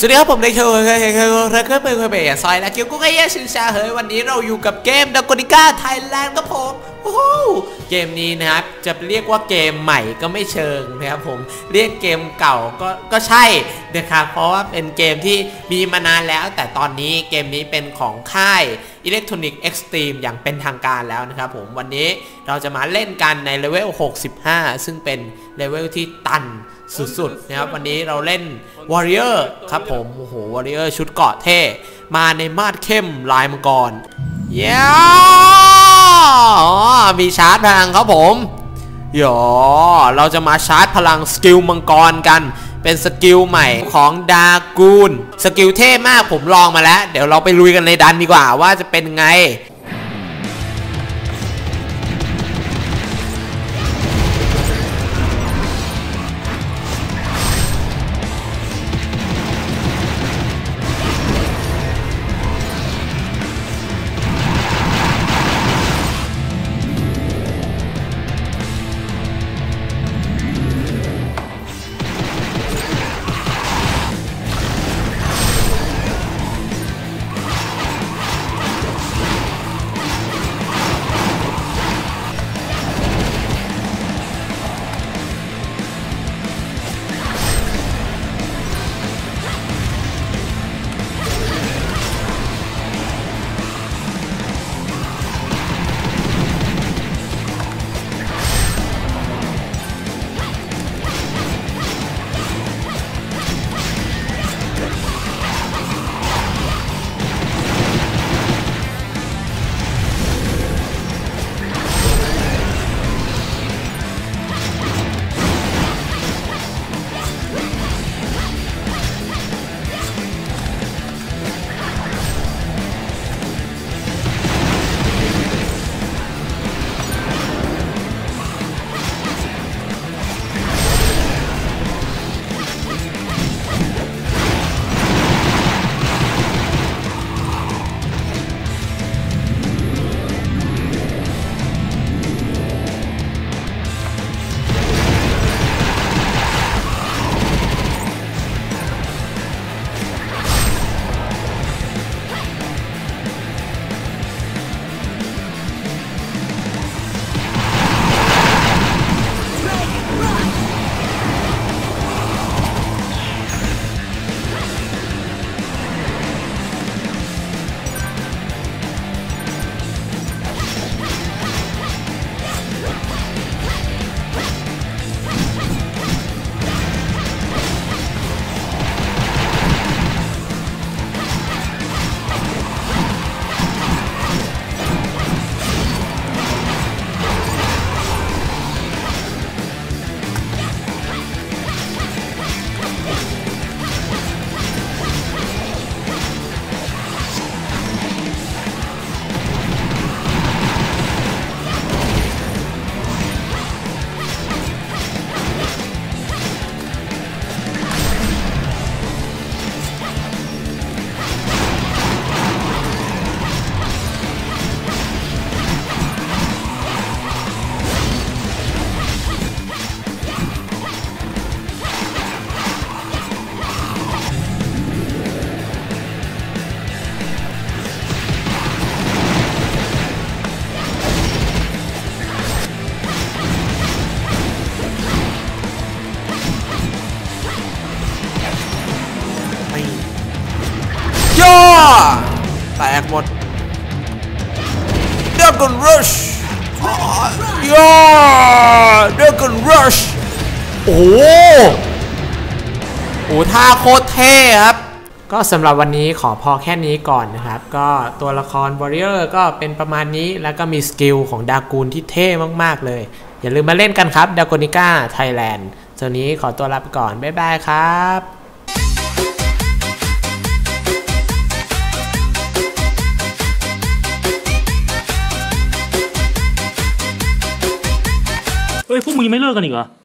สวัสดีครับผมเด็กเชอร์เคยเคยเคยเคยเคยเคยไปซอยและเกียวกูแค่แย่ชื่อชาเฮ้ยวันนี้เราอยู่กับเกมดากอนิก้าไทยแลนด์ครับผม โอ้เกมนี้นะครับ จะเรียกว่าเกมใหม่ก็ไม่เชิงนะครับผมเรียกเกมเก่าก็ก็ใช่นะครับเพราะว่าเป็นเกมที่มีมานานแล้ว แต่ตอนนี้เกมนี้เป็นของค่าย Electronic Extreme อย่างเป็นทางการแล้วนะครับผมวันนี้เราจะมาเล่นกันในเลเวล 65 ซึ่งเป็นเลเวลที่ตันสุดๆนะครับวันนี้เราเล่น Warrior ครับผมโอ้โห Warrior ชุดเกราะเท่ มาในมาดเข้มลายมังกรเย้อ๋อ มีชาร์จพลังครับผมหยอเราจะมาชาร์จพลังสกิลมังกรกัน เป็นสกิลใหม่ของดากูนสกิลเท่มากผมลองมาแล้ว เดี๋ยวเราไปลุยกันในดันดีกว่าว่าจะเป็นไง แตกหมดเดกอนรัชย่อเดกอนรัชโอ้โหโอ้โหท่าโคตรเท่ครับก็สำหรับวันนี้ขอพอแค่นี้ก่อนนะครับ ก็ตัวละคร Warrior ก็เป็นประมาณนี้แล้วก็มีสกิลของดากูนที่เท่มาก ๆ เลย อย่าลืมมาเล่นกันครับดาก o นิก้าไทยแลนด์ส่วนนี้ขอตัวลาไปก่อน บ๊ายบายครับ เอ้ยพวก